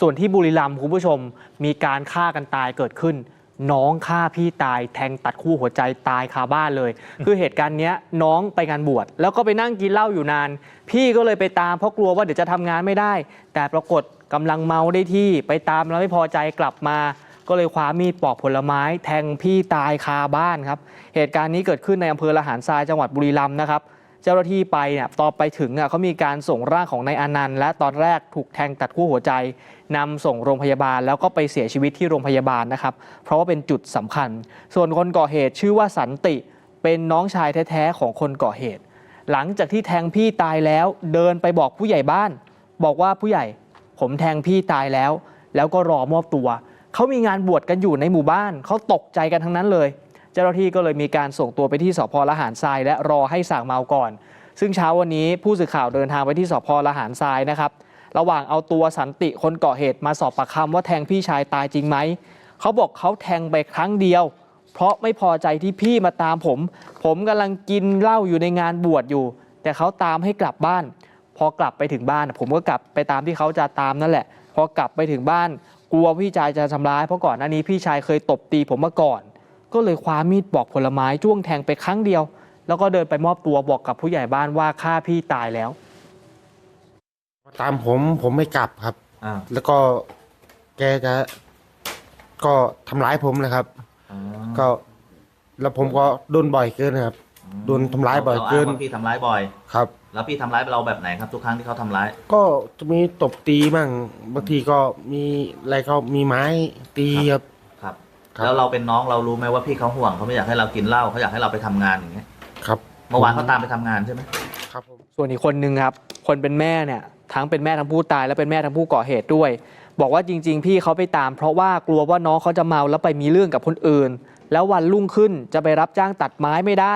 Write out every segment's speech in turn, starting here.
ส่วนที่บุรีรัมย์คุณผู้ชมมีการฆ่ากันตายเกิดขึ้น น้องฆ่าพี่ตายแทงตัดคู่หัวใจตายคาบ้านเลย คือเหตุการณ์เนี้ยน้องไปงานบวชแล้วก็ไปนั่งกินเหล้าอยู่นาน พี่ก็เลยไปตามเพราะกลัวว่าเดี๋ยวจะทำงานไม่ได้ แต่ปรากฏกำลังเมาได้ที่ไปตามแล้วไม่พอใจกลับมา ก็เลยคว้ามีดปอกผลไม้ แทงพี่ตายคาบ้านครับ เหตุการณ์นี้เกิดขึ้นในอำเภอละหารทรายจังหวัดบุรีรัมย์นะครับ เจ้าหน้าที่ไปเนี่ยตอนไปถึงอะเขามีการส่งร่างของนายอนันต์และตอนแรกถูกแทงตัดขั้วหัวใจนำส่งโรงพยาบาล แล้วก็ไปเสียชีวิตที่โรงพยาบาลนะครับ เพราะว่าเป็นจุดสำคัญ ส่วนคนก่อเหตุชื่อว่าสันติเป็นน้องชายแท้ๆของคนก่อเหตุ หลังจากที่แทงพี่ตายแล้ว เดินไปบอกผู้ใหญ่บ้าน บอกว่าผู้ใหญ่ ผมแทงพี่ตายแล้ว แล้วก็รอมอบตัวเขามีงานบวชกันอยู่ในหมู่บ้านเขาตกใจกันทั้งนั้นเลย เจ้าหน้าที่ก็เลยมีการส่งตัวไปที่สพละหารทราย และรอให้สั่งเมาก่อน ซึ่งเช้าวันนี้ผู้สื่อข่าวเดินทางไปที่สพละหารทรายนะครับระหว่างเอาตัวสันติคนก่อเหตุมาสอบปากคำว่าแทงพี่ชายตายจริงไหมเขาบอกเขาแทงไปครั้งเดียว เพราะไม่พอใจที่พี่มาตามผม ผมกำลังกินเหล้าอยู่ในงานบวชอยู่ แต่เขาตามให้กลับบ้าน พอกลับไปถึงบ้าน ผมก็กลับไปตามที่เขาจะตามนั่นแหละ พอกลับไปถึงบ้าน กลัวพี่ชายจะทำร้ายเพราะก่อนหน้านี้พี่ชายเคยตบตีผมมาก่อน ก็เลยคว้ามีดปอกผลไม้จ้วงแทงไปครั้งเดียว แล้วก็เดินไปมอบตัวบอกกับผู้ใหญ่บ้านว่าฆ่าพี่ตายแล้ว ตามผมผมไม่กลับครับ อ่าแล้วก็แกจะก็ทำร้ายผมนะครับอ๋อก็ แล้วผมก็โดนบ่อยเกินนะครับ โดนทำร้ายบ่อยเกินราางว่าพี่ทำร้ายบ่อย ครับ แล้วพี่ทำร้ายเราแบบไหนครับทุกครั้งที่เขาทำร้าย ก็จะมีตบตีบ้างบางทีก็มีอะไรก็มีไม้ตีครับ ครับครับ แล้วเราเป็นน้องเรารู้ไหมว่าพี่เขาห่วงเขาไม่อยากให้เรากินเหล้าเขาอยากให้เราไปทำงานอย่างเงี้ยครับเมื่อวานเขาตามไปทำงานใช่ไหมครับผม ส่วนอีกคนนึงครับ คนเป็นแม่เนี่ยทั้งเป็นแม่ทั้งผู้ตายและเป็นแม่ทั้งผู้ก่อเหตุด้วย บอกว่าจริง ๆ พี่เขาไปตาม เพราะว่ากลัวว่าน้องเขาจะเมาแล้วไปมีเรื่องกับคนอื่น แล้ววันรุ่งขึ้นจะไปรับจ้างตัดไม้ไม่ได้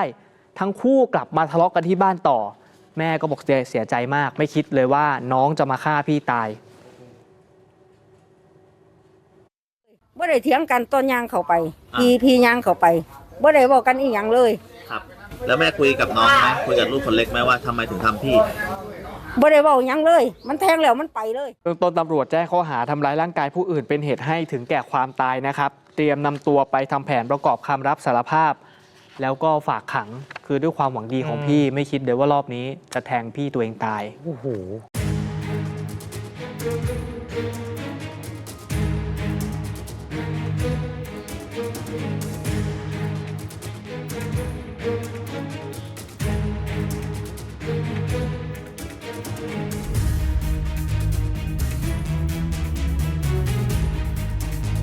ทั้งคู่กลับมาทะเลาะกันที่บ้านต่อ แม่ก็บอกเสียเสียใจมาก ไม่คิดเลยว่าน้องจะมาฆ่าพี่ตาย บ่ได้เถียงกันต้นยางเข้าไปพี่พี่ยางเข้าไปบ่ได้บอกกันอีหยังเลยครับ แล้วแม่คุยกับน้องไหมคุยกับลูกคนเล็กไหมว่าทำไมถึงทำพี่ บ่ได้บอกหยังเลย มันแทงแล้วมันไปเลย เบื้องต้นตำรวจแจ้งข้อหาทำร้ายร่างกายผู้อื่นเป็นเหตุให้ถึงแก่ความตายนะครับ เตรียมนำตัวไปทำแผนประกอบคำรับสารภาพ แล้วก็ฝากขังคือด้วยความหวังดีของพี่ ไม่คิดเลยว่ารอบนี้จะแทงพี่ตัวเองตาย โอ้โห